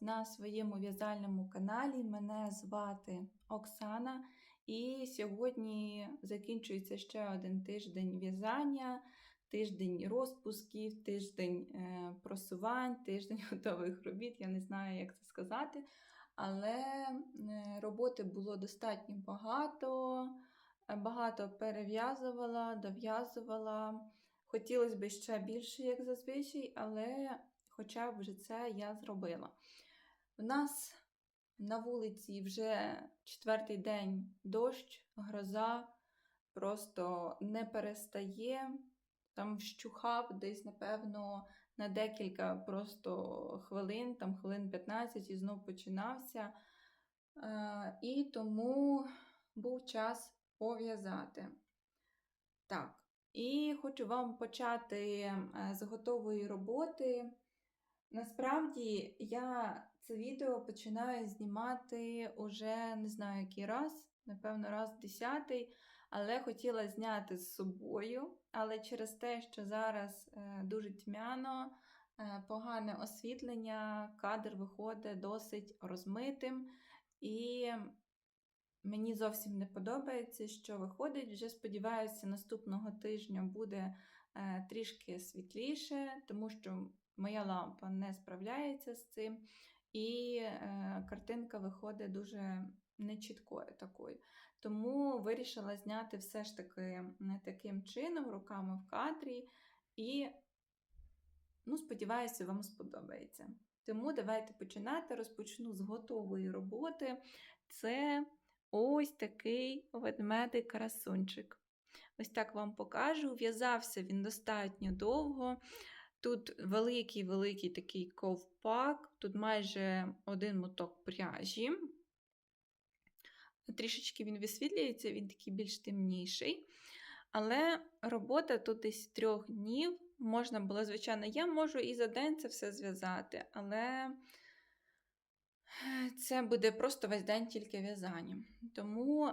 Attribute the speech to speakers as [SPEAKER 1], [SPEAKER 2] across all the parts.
[SPEAKER 1] на своєму в'язальному каналі. Мене звати Оксана, і сьогодні закінчується ще один тиждень в'язання, тиждень розпусків, тиждень е, просувань, тиждень готових робіт. Я не знаю, як це сказати. Але е, роботи було достатньо багато, е, багато перев'язувала, дов'язувала. Хотілося б ще більше, як зазвичай, але хоча б вже це я зробила. У нас на вулиці вже четвертий день дощ, гроза просто не перестає. Там вщухав десь, напевно, на декілька просто хвилин, там хвилин 15 і знов починався. Е, І тому був час пов'язати. Так, і хочу вам почати е, з готової роботи. Насправді я це відео починаю знімати уже не знаю який раз, напевно, раз десятий, але хотіла зняти з собою. Але через те, що зараз е, дуже тьмяно, е, погане освітлення, кадр виходить досить розмитим. І мені зовсім не подобається, що виходить. Вже сподіваюся, наступного тижня буде е, трішки світліше, тому що моя лампа не справляється з цим, і е, картинка виходить дуже нечіткою такою. Тому вирішила зняти все ж таки не таким чином, руками в кадрі, і, ну, сподіваюся, вам сподобається. Тому давайте починати. Розпочну з готової роботи. Це ось такий ведмедик красунчик. Ось так вам покажу. В'язався він достатньо довго. Тут великий-великий такий ковпак, тут майже один моток пряжі. Трішечки він висвітлюється, він такий більш темніший. Але робота тут десь трьох днів. Можна було, звичайно, я можу і за день це все зв'язати, але це буде просто весь день тільки в'язання. Тому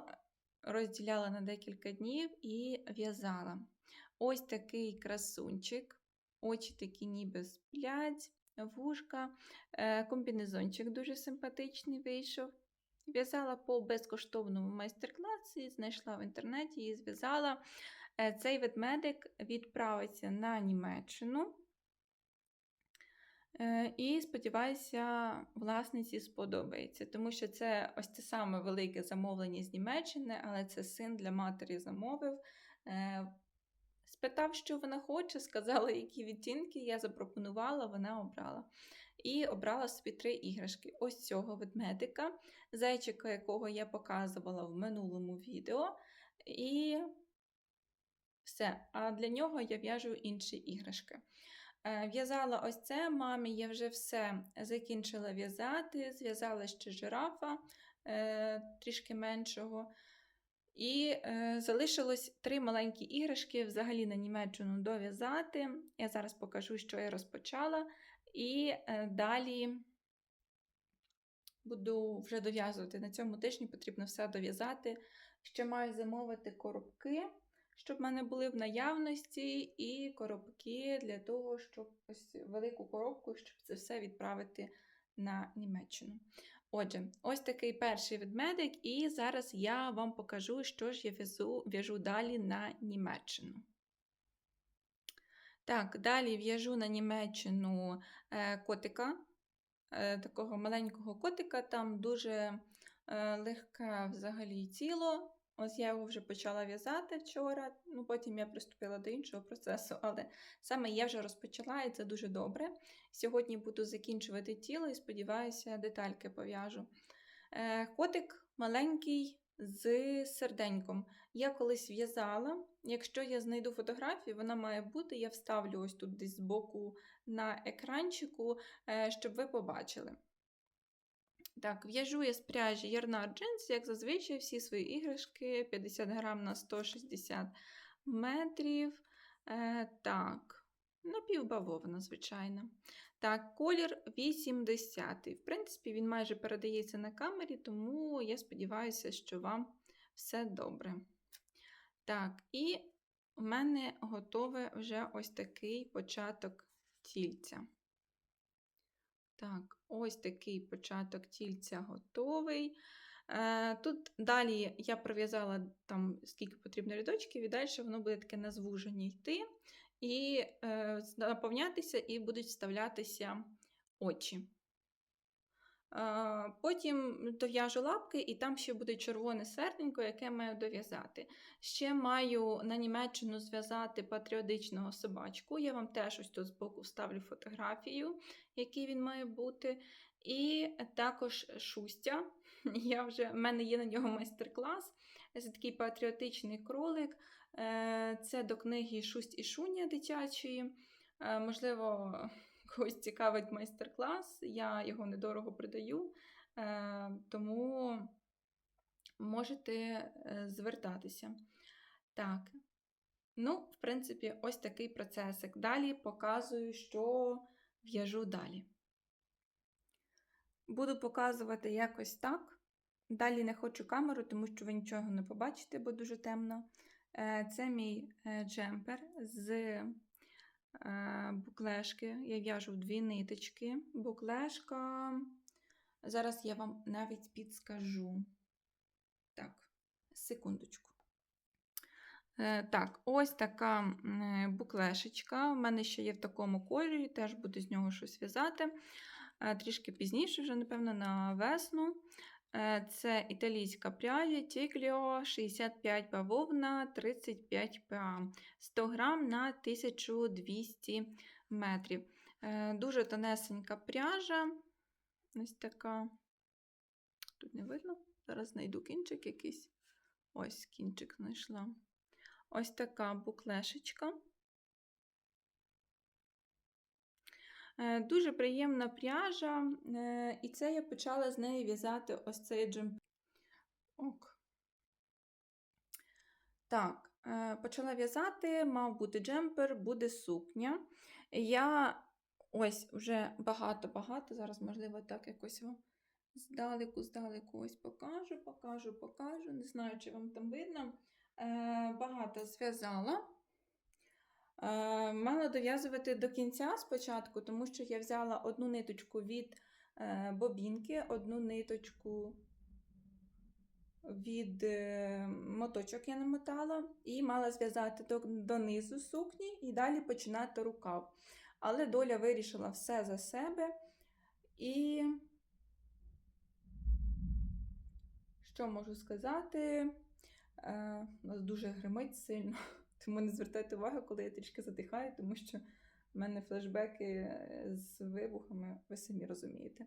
[SPEAKER 1] розділяла на декілька днів і в'язала. Ось такий красунчик. Очі такі ніби сплять, вушка, е, комбінезончик дуже симпатичний вийшов. В'язала по безкоштовному майстер-класі, знайшла в інтернеті і зв'язала. Е, цей ведмедик відправиться на Німеччину. Е, і сподіваюся, власниці сподобається, тому що це ось те саме велике замовлення з Німеччини, але це син для матері замовив. Спитав, що вона хоче, сказала, які відтінки я запропонувала, вона обрала. І обрала собі три іграшки. Ось цього ведмедика, зайчика, якого я показувала в минулому відео. І все. А для нього я в'яжу інші іграшки. Е, в'язала ось це мамі, я вже все закінчила в'язати, зв'язала ще жирафа е, трішки меншого. І е, залишилось три маленькі іграшки взагалі на Німеччину дов'язати. Я зараз покажу, що я розпочала. І е, далі буду вже дов'язувати. На цьому тижні потрібно все дов'язати. Ще маю замовити коробки, щоб в мене були в наявності, і коробки для того, щоб ось велику коробку, щоб це все відправити на Німеччину. Отже, ось такий перший ведмедик, і зараз я вам покажу, що ж я в'яжу в'яжу далі на Німеччину. Так, далі в'яжу на Німеччину е, котика, е, такого маленького котика, там дуже е, легке взагалі тіло. Ось я його вже почала в'язати вчора, ну потім я приступила до іншого процесу, але саме я вже розпочала і це дуже добре. Сьогодні буду закінчувати тіло і сподіваюся, детальки пов'яжу. Е, котик маленький з серденьком. Я колись в'язала. Якщо я знайду фотографію, вона має бути, я вставлю ось тут десь збоку на екранчику, е, щоб ви побачили. Так, в'яжу я з пряжі Ярнар Джинс, як зазвичай, всі свої іграшки 50 грам на 160 метрів. Е, Так, напівбавовна, звичайно. Так, колір 80 В принципі, він майже передається на камері, тому я сподіваюся, що вам все добре. Так, і у мене готове вже ось такий початок тільця. Так, ось такий початок тільця готовий. Е, Тут далі я пров'язала там скільки потрібно рядочків, і далі воно буде таке на звуженні йти, і е, наповнятися, і будуть вставлятися очі. Потім дов'яжу лапки, і там ще буде червоне серденько, яке маю дов'язати. Ще маю на Німеччину зв'язати патріотичного собачку. Я вам теж ось тут збоку вставлю фотографію, який він має бути. І також шустя. Я вже, в мене є на нього майстер-клас. Це такий патріотичний кролик. Е, Це до книги Шусть і Шуня дитячої. Е, Можливо, когось цікавить майстер-клас. Я його недорого продаю, е, тому можете е, звертатися. Так. Ну, в принципі, ось такий процесик. Далі показую, що в'яжу далі. Буду показувати якось так. Далі не хочу камеру, тому що ви нічого не побачите, бо дуже темно. Е, Це мій джемпер з буклешки. Я в'яжу дві ниточки. Буклешка. Зараз я вам навіть підскажу. Так, секундочку. Е, Так, ось така е, буклешечка. У мене ще є в такому кольорі, теж буду з нього щось в'язати. Е, Трішки пізніше, вже, напевно, на весну. Е, Це італійська пряжа Тігліо 65 бавовна 35 ПА. 100 грам на 1200 метрів. Е, Дуже тонесенька пряжа. Ось така. Тут не видно. Зараз знайду кінчик якийсь. Ось кінчик знайшла. Ось така буклешечка. Дуже приємна пряжа, е, і це я почала з неї в'язати ось цей джемпер. Ок. Так, е, почала в'язати, мав бути джемпер, буде сукня. Я ось вже багато-багато, зараз, можливо, так якось вам здалеку, здалеку ось покажу, покажу, покажу. Не знаю, чи вам там видно. Е, Багато зв'язала. Е, Мала дов'язувати до кінця спочатку, тому що я взяла одну ниточку від е, бобінки, одну ниточку від е, моточок я намотала, і мала зв'язати до, донизу сукні і далі починати рукав. Але доля вирішила все за себе. І що можу сказати? У нас дуже гримить сильно. Тому не звертайте увагу, коли я трішки задихаю, тому що в мене флешбеки е, з вибухами, ви самі розумієте.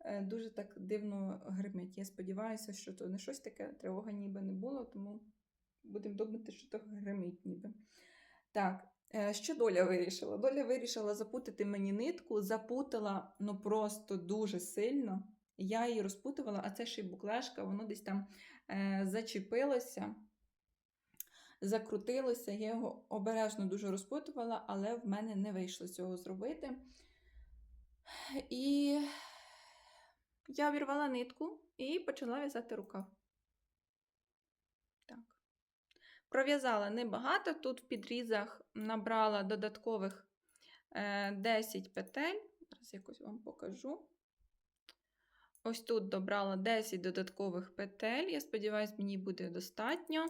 [SPEAKER 1] Е, Дуже так дивно гримить. Я сподіваюся, що то не щось таке, тривога ніби не було, тому будемо думати, що то гримить ніби. Так, е, що доля вирішила? Доля вирішила запутати мені нитку, запутала ну просто дуже сильно. Я її розпутувала, а це ще й буклешка, воно десь там е, зачепилося закрутилося, я його обережно дуже розпутувала, але в мене не вийшло цього зробити. І я обірвала нитку і почала в'язати рукав. Так. Пров'язала небагато, тут в підрізах набрала додаткових е, 10 петель. Зараз якось вам покажу. Ось тут добрала 10 додаткових петель. Я сподіваюся, мені буде достатньо.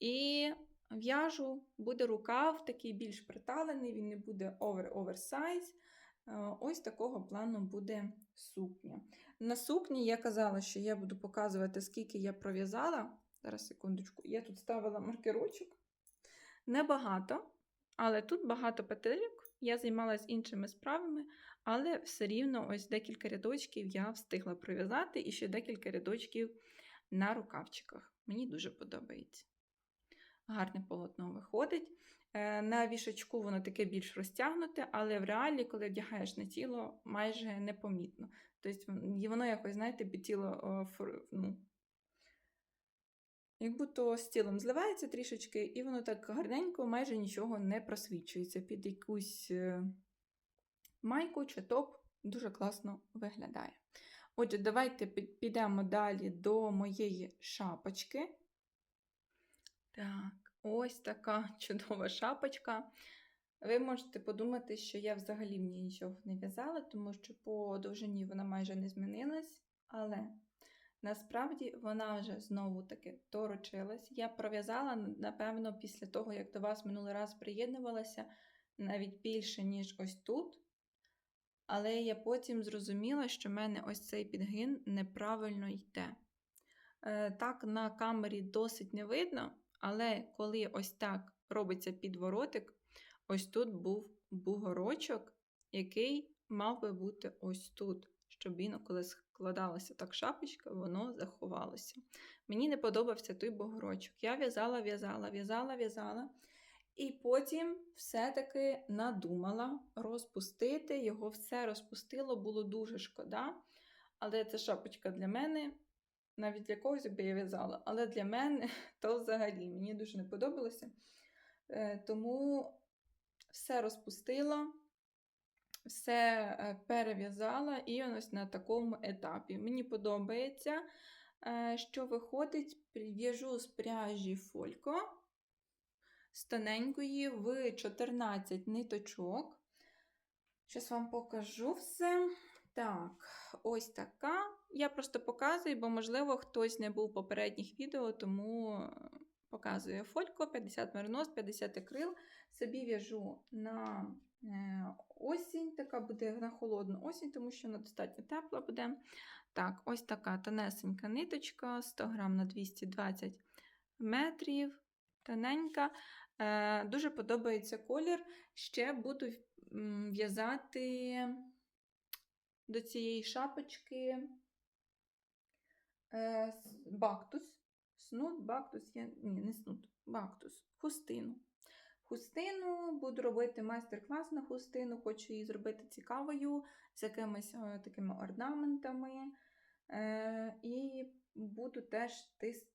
[SPEAKER 1] І в'яжу, буде рукав, такий більш приталений, він не буде овер-оверсайз. Ось такого плану буде сукня. На сукні я казала, що я буду показувати, скільки я пров'язала. Зараз, секундочку, я тут ставила маркерочок. Небагато, але тут багато петельок. Я займалася іншими справами, але все рівно ось декілька рядочків я встигла пров'язати і ще декілька рядочків на рукавчиках. Мені дуже подобається гарне полотно виходить. Е, На вішачку воно таке більш розтягнуте, але в реалі, коли вдягаєш на тіло, майже непомітно. Тобто воно якось, знаєте, під тіло ну, як будто з тілом зливається трішечки, і воно так гарненько, майже нічого не просвічується. Під якусь е, майку чи топ дуже класно виглядає. Отже, давайте підемо далі до моєї шапочки. Так, ось така чудова шапочка. Ви можете подумати, що я взагалі в ній нічого не в'язала, тому що по довжині вона майже не змінилась, але насправді вона вже знову таки торочилась. Я пров'язала, напевно, після того, як до вас минулий раз приєднувалася, навіть більше, ніж ось тут. Але я потім зрозуміла, що в мене ось цей підгин неправильно йде. Е, Так, на камері досить не видно, але коли ось так робиться підворотик, ось тут був бугорочок, який мав би бути ось тут, щоб він, коли складалася так шапочка, воно заховалося. Мені не подобався той бугорочок. Я в'язала, в'язала, в'язала, в'язала. І потім все-таки надумала розпустити, його все розпустило, було дуже шкода. Але ця шапочка для мене, навіть для когось би я в'язала, але для мене то взагалі мені дуже не подобалося. Е, Тому все розпустила, все е, перев'язала і ось на такому етапі. Мені подобається, е, що виходить, в'яжу з пряжі Фолько з тоненької в 14 ниточок. Зараз вам покажу все. Так, ось така. Я просто показую, бо, можливо, хтось не був в попередніх відео, тому показую фолько 50 меринос, 50 акрил. Собі в'яжу на е, осінь, така буде на холодну осінь, тому що вона достатньо тепла буде. Так, ось така тонесенька ниточка, 100 грам на 220 метрів. Тоненька. Е, Дуже подобається колір. Ще буду в'язати до цієї шапочки е, бактус. Снут, бактус, я... ні, не снут, бактус, хустину. Хустину буду робити майстер-клас на хустину, хочу її зробити цікавою, з якимись о, такими орнаментами. Е, І буду теж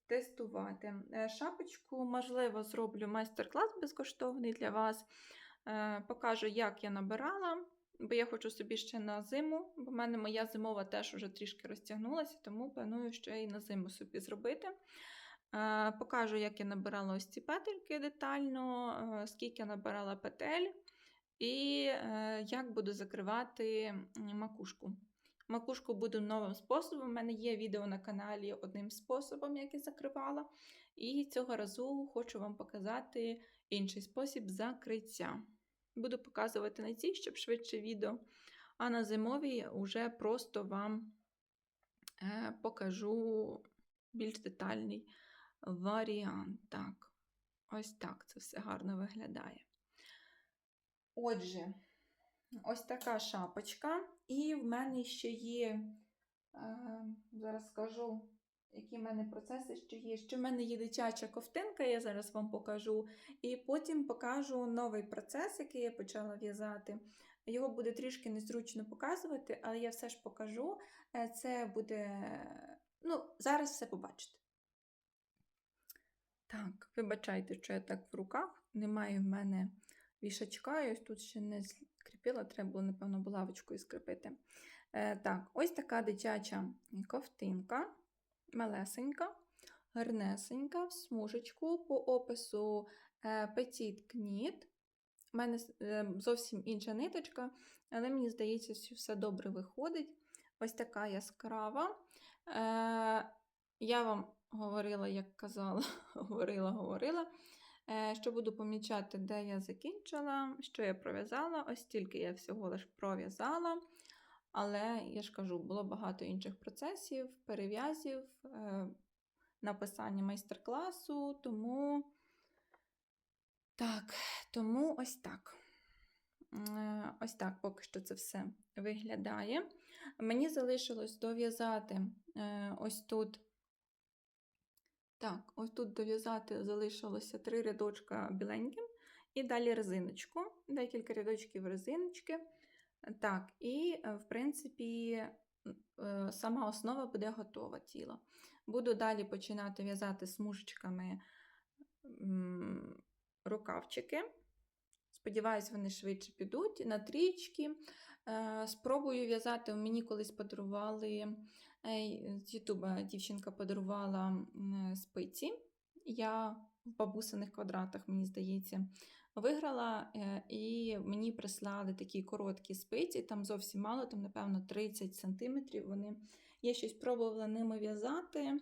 [SPEAKER 1] тестувати. Е, шапочку, можливо, зроблю майстер-клас безкоштовний для вас. Е, покажу, як я набирала, бо я хочу собі ще на зиму, бо в мене моя зимова теж вже трішки розтягнулася, тому планую ще і на зиму собі зробити. Е, покажу, як я набирала ось ці петельки детально, скільки я набирала петель, і як буду закривати макушку. Макушку буду новим способом. У мене є відео на каналі одним способом, як я закривала. І цього разу хочу вам показати інший спосіб закриття. Буду показувати на цій, щоб швидше відео. А на зимовій вже просто вам е, покажу більш детальний варіант. Так, ось так це все гарно виглядає. Отже, ось така шапочка. І в мене ще є, е, зараз скажу, які в мене процеси ще є. Ще в мене є дитяча ковтинка, я зараз вам покажу. І потім покажу новий процес, який я почала в'язати. Його буде трішки незручно показувати, але я все ж покажу. Е, це буде. Ну, зараз все побачите. Так, вибачайте, що я так в руках. Немає в мене вішачка, і ось тут ще не скріпила, треба було, напевно, булавочкою скріпити. Е, Так, ось така дитяча ковтинка, малесенька, гарнесенька, в смужечку по опису е, Petit Knit. У мене е, зовсім інша ниточка, але мені здається, що все добре виходить. Ось така яскрава. Е, Я вам говорила, як казала, говорила, говорила. Що буду помічати, де я закінчила, що я пров'язала, ось тільки я всього лиш пров'язала. Але, я ж кажу, було багато інших процесів, перев'язів, е, написання майстер-класу, тому так, тому ось так. Е, ось так поки що це все виглядає. Мені залишилось дов'язати ось тут так, ось тут дов'язати залишилося три рядочка біленьким, і далі резиночку, декілька рядочків резиночки. Так, і, е, в принципі, е, сама основа буде готова тіло. Буду далі починати в'язати смужечками рукавчики. Сподіваюсь, вони швидше підуть на трічки. Е, спробую в'язати, мені колись подарували з Ютуба дівчинка подарувала спиці. Я в бабусиних квадратах, мені здається, Виграла е, і мені прислали такі короткі спиці, там зовсім мало, там, напевно, 30 сантиметрів. Вони я щось пробувала ними в'язати,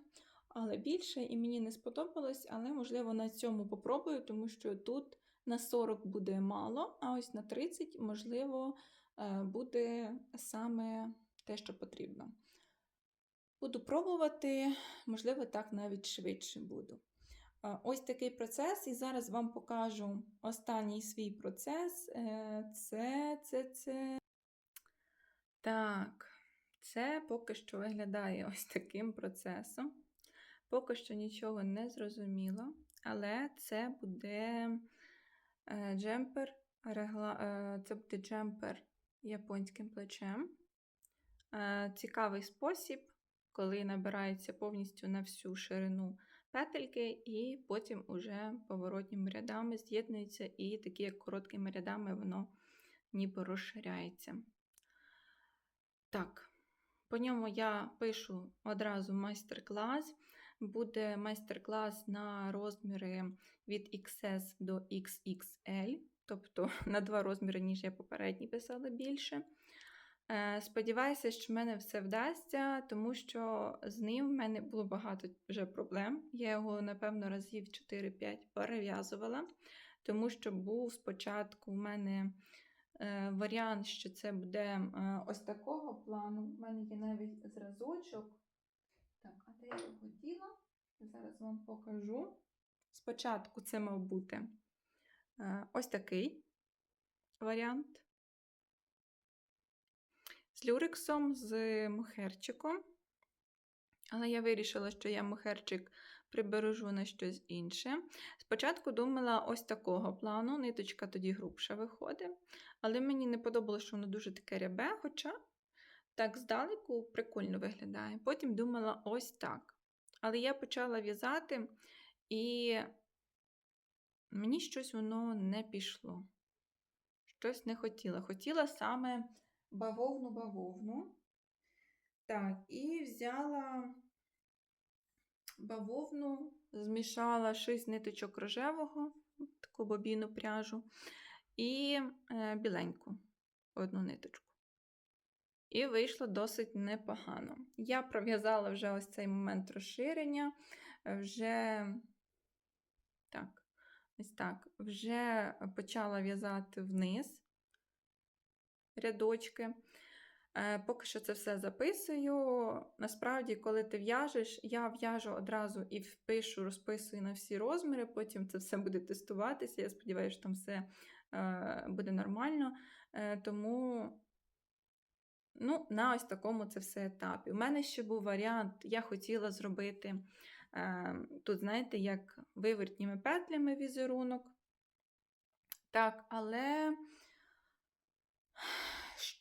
[SPEAKER 1] але більше і мені не сподобалось. Але, можливо, на цьому попробую, тому що тут на 40 буде мало, а ось на 30, можливо, е, буде саме те, що потрібно. Буду пробувати, можливо, так навіть швидше буду. Ось такий процес, і зараз вам покажу останній свій процес. Е, Це, це, це. Так, це поки що виглядає ось таким процесом. Поки що нічого не зрозуміло, але це буде е, джемпер, е, це буде джемпер японським плечем. Цікавий спосіб, коли набирається повністю на всю ширину петельки, і потім уже поворотніми рядами з'єднується, і такі як короткими рядами воно ніби розширяється. Так, по ньому я пишу одразу майстер-клас. Буде майстер-клас на розміри від XS до XXL, тобто на два розміри, ніж я попередній писала більше. Е, Сподіваюся, що в мене все вдасться, тому що з ним в мене було багато вже проблем. Я його, напевно, разів 4-5 перев'язувала, тому що був спочатку в мене е, варіант, що це буде е, ось такого плану. У мене є навіть зразочок. Так, а де я його діла? Зараз вам покажу. Спочатку це мав бути ось такий варіант з люрексом, з мохерчиком. Але я вирішила, що я мохерчик прибережу на щось інше. Спочатку думала ось такого плану, ниточка тоді грубша виходить. Але мені не подобалося, що воно дуже таке рябе, хоча так здалеку прикольно виглядає. Потім думала ось так. Але я почала в'язати, і мені щось воно не пішло. Щось не хотіла. Хотіла саме бавовну-бавовну. Так, і взяла бавовну, змішала 6 ниточок рожевого, таку бобіну пряжу, і е, біленьку одну ниточку. І вийшло досить непогано. Я пров'язала вже ось цей момент розширення, вже так, ось так, вже почала в'язати вниз рядочки. Е, Поки що це все записую. Насправді, коли ти в'яжеш, я в'яжу одразу і впишу, розписую на всі розміри, потім це все буде тестуватися. Я сподіваюся, що там все е, буде нормально. Е, Тому ну, на ось такому це все етапі. У мене ще був варіант, я хотіла зробити тут, знаєте, як вивертніми петлями візерунок. Так, але.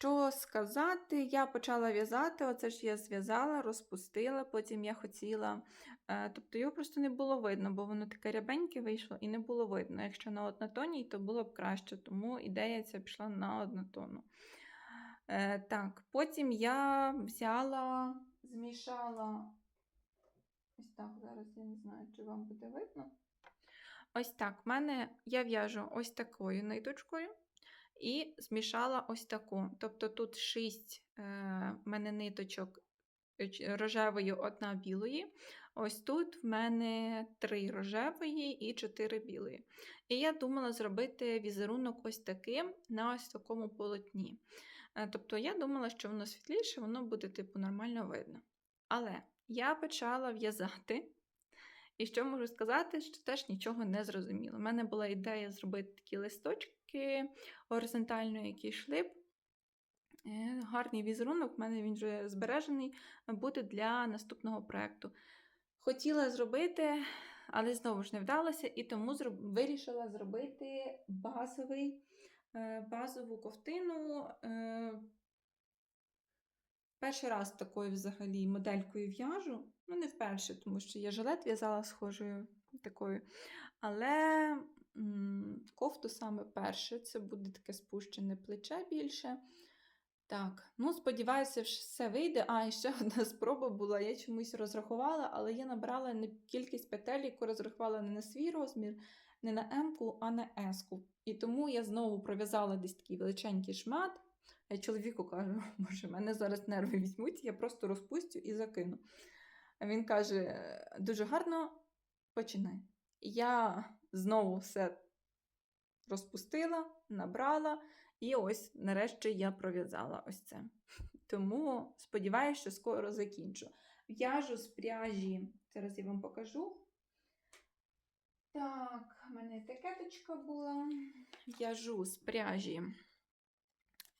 [SPEAKER 1] Що сказати, я почала в'язати, оце ж я зв'язала, розпустила, потім я хотіла. е, Тобто його просто не було видно, бо воно таке рябеньке вийшло і не було видно. Якщо на однотонній, то було б краще, тому ідея ця пішла на однотонну. Е, Так, потім я взяла, змішала. Ось так, зараз я не знаю, чи вам буде видно. Ось так, в мене я в'яжу ось такою ниточкою і змішала ось таку. Тобто тут 6 е, мене ниточок е, рожевої, одна білої. Ось тут в мене 3 рожевої і 4 білої. І я думала зробити візерунок ось таким на ось такому полотні. Е, Тобто я думала, що воно світліше, воно буде типу нормально видно. Але я почала в'язати. І що можу сказати, що теж нічого не зрозуміло. У мене була ідея зробити такі листочки горизонтально, які йшли б. Е, Гарний візерунок, в мене він вже збережений, буде для наступного проєкту. Хотіла зробити, але знову ж не вдалося, і тому вирішила зробити базовий, е, базову ковтину. Е, Перший раз такою взагалі моделькою в'яжу. Ну, не вперше, тому що я жилет в'язала схожою такою. Але м, кофту саме перше, це буде таке спущене плече більше. Так, ну сподіваюся, все вийде. А, і ще одна спроба була. Я чомусь розрахувала, але я набрала не кількість петель, яку розрахувала не на свій розмір. не на М-ку, а на С-ку. І тому я знову пров'язала десь такий величенький шмат. Я чоловіку кажу, боже, мене зараз нерви візьмуть, я просто розпустю і закину. Він каже: дуже гарно починай. Я знову все розпустила, набрала, і ось нарешті я пров'язала ось це. Тому сподіваюся, що скоро закінчу. В'яжу з пряжі, зараз я вам покажу. Так, в мене етикеточка була. В'яжу з пряжі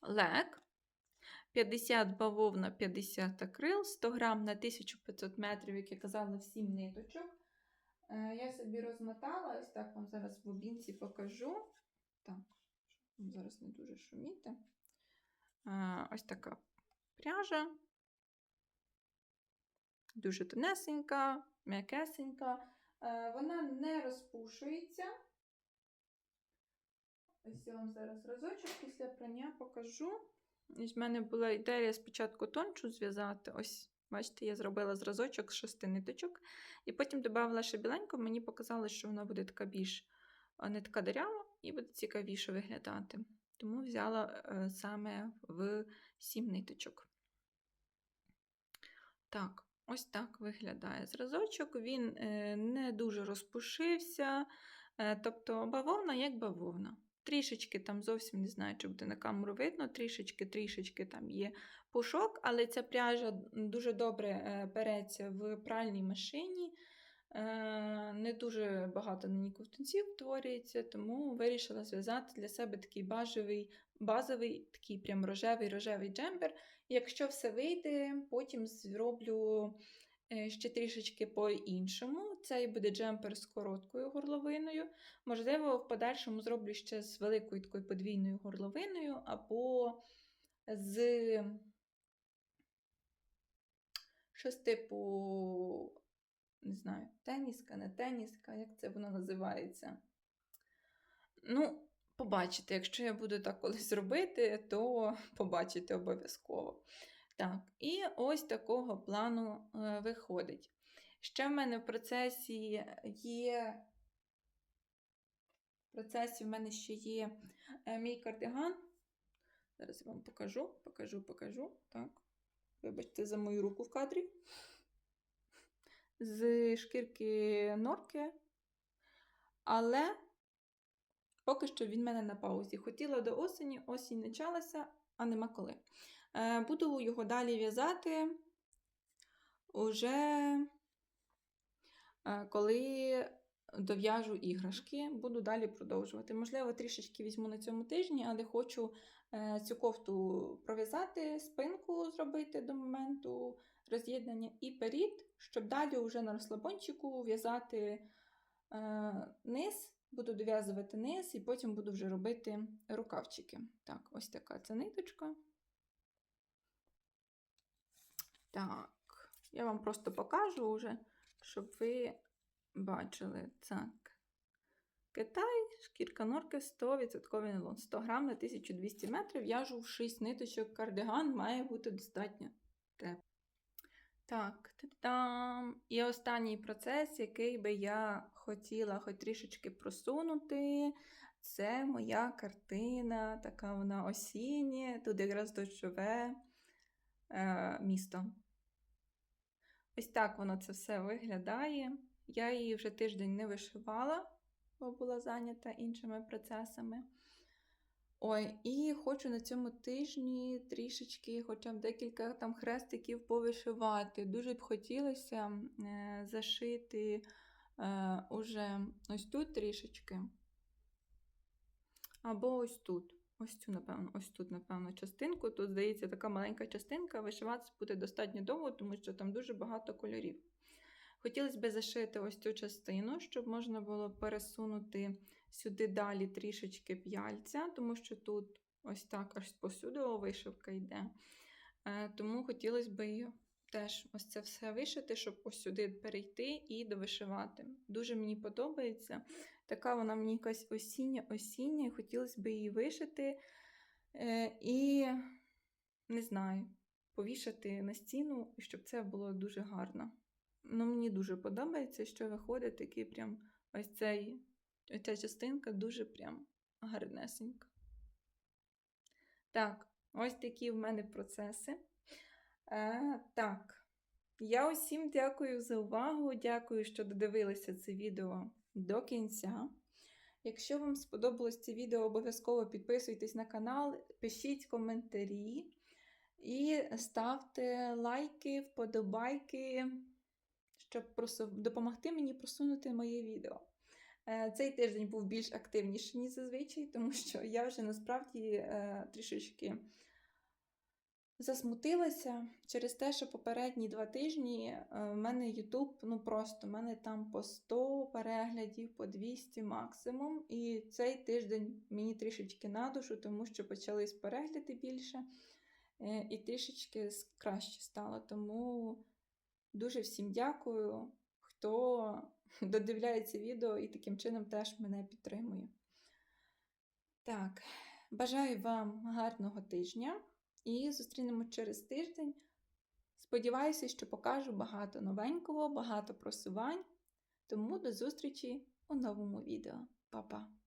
[SPEAKER 1] лек. 50 бавовна, 50 акрил, 100 грам на 1500 метрів, як я казала, 7 ниточок. Е, Я собі розмотала, ось так вам зараз в бобінці покажу. Так, щоб зараз не дуже шуміти. Е, Ось така пряжа. Дуже тонесенька, м'якесенька. Е, Вона не розпушується. Ось я вам зараз разочок після прання покажу. В мене була ідея спочатку тончу зв'язати. Ось, бачите, я зробила зразочок з шести ниточок. І потім додала ще біленьку, мені показалось, що вона буде така більш а, не така дерява і буде цікавіше виглядати. Тому взяла е, саме в сім ниточок. Так, ось так виглядає зразочок. Він е, не дуже розпушився. Е, тобто бавовна як бавовна. Трішечки там зовсім не знаю, чи буде на камеру видно, трішечки-трішечки там є пушок, але ця пряжа дуже добре е, переться в пральній машині. Е, Не дуже багато на ній ковтунців утворюється, тому вирішила зв'язати для себе такий бажевий, базовий, такий прям рожевий-рожевий джемпер. Якщо все вийде, потім зроблю е, ще трішечки по-іншому. Цей буде джемпер з короткою горловиною. Можливо, в подальшому зроблю ще з великою такою подвійною горловиною, або з щось типу, не знаю, теніска, не теніска, як це воно називається. Ну, побачите, якщо я буду так колись робити, то побачите обов'язково. Так, і ось такого плану е, виходить. Ще в мене в процесі є. В процесі в мене ще є е, мій кардиган. Зараз я вам покажу, покажу, покажу. Так. Вибачте за мою руку в кадрі. З шкірки норки. Але поки що він в мене на паузі. Хотіла до осені, осінь почалася, а нема коли. Е, Буду його далі в'язати уже е, коли дов'яжу іграшки, буду далі продовжувати. Можливо, трішечки візьму на цьому тижні, але хочу е, цю кофту пров'язати, спинку зробити до моменту роз'єднання і перід, щоб далі вже на розслабончику в'язати низ, буду дов'язувати низ, і потім буду вже робити рукавчики. Так, ось така ця ниточка. Так, я вам просто покажу вже, щоб ви бачили. Так. Китай, шкірка норки 100% нейлон. 100 грам на 1200 метрів. В'яжу в 6 ниточок кардиган, має бути достатньо тепло. Так, та-дам! І останній процес, який би я хотіла хоч трішечки просунути, це моя картина, така вона осіння, тут якраз дощове е, місто. Ось так воно це все виглядає. Я її вже тиждень не вишивала, бо була зайнята іншими процесами. Ой, і хочу на цьому тижні трішечки, хоча б декілька там хрестиків повишивати. Дуже б хотілося е, зашити е, уже ось тут трішечки. Або ось тут. Ось цю, напевно, ось тут, напевно, частинку. Тут, здається, така маленька частинка. Вишиватися буде достатньо довго, тому що там дуже багато кольорів. Хотілося б зашити ось цю частину, щоб можна було пересунути сюди далі трішечки п'яльця, тому що тут ось так аж посюди вишивка йде. Е, Тому хотілося б теж ось це все вишити, щоб ось сюди перейти і довишивати. Дуже мені подобається. Така вона мені якась осіння-осіння, і хотілося б її вишити. Е, І не знаю, повішати на стіну, щоб це було дуже гарно. Ну, Мені дуже подобається, що виходить такий прям ось цей Оця частинка дуже прям гарнесенька. Так, ось такі в мене процеси. Е, так, я усім дякую за увагу. Дякую, що додивилися це відео до кінця. Якщо вам сподобалось це відео, обов'язково підписуйтесь на канал, пишіть коментарі і ставте лайки, вподобайки, щоб допомогти мені просунути моє відео. Е, Цей тиждень був більш активніший, ніж зазвичай, тому що я вже насправді е, трішечки засмутилася через те, що попередні два тижні е, в мене YouTube, ну просто в мене там по 100 переглядів, по 200 максимум. І цей тиждень мені трішечки на душу, тому що почались перегляди більше, е, і трішечки краще стало. Тому дуже всім дякую, хто додивляється відео і таким чином теж мене підтримує. Так, бажаю вам гарного тижня і зустрінемо через тиждень. Сподіваюся, що покажу багато новенького, багато просувань. Тому до зустрічі у новому відео. Па-па!